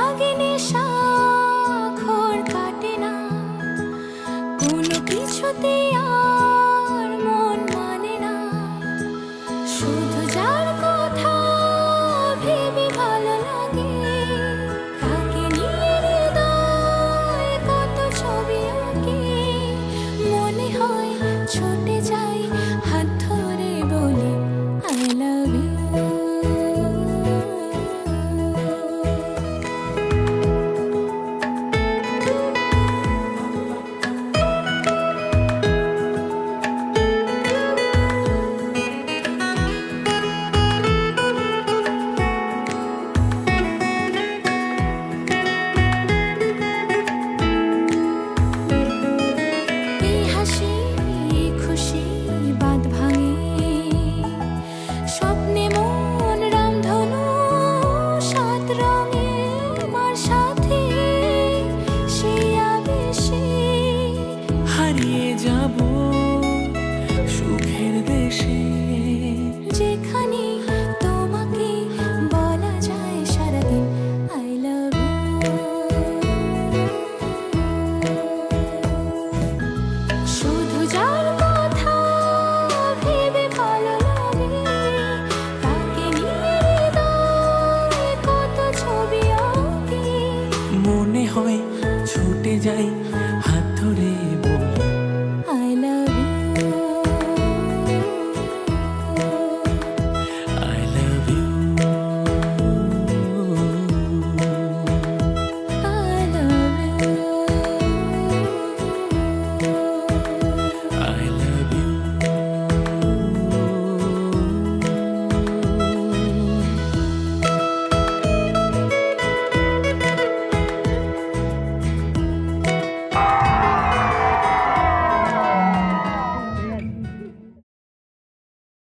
লাগে নেশা খর কাটে না। কোনো কিছুতে আর মন মানে না। শুধু যার ভালো লাগে, তাকে ছবি আঁকে। মনে হয় ছুটে যাই হাত নিয়ে যাব সুখের দেশে। যেখানে তোমাকে বলা যায় সারাদিন আই লাভ শুধু যার কথা ভেবে ভালো লাগে তাকে নিয়ে হৃদয়ে কত ছবি আঁকে। মনে হয় ছুটে যায়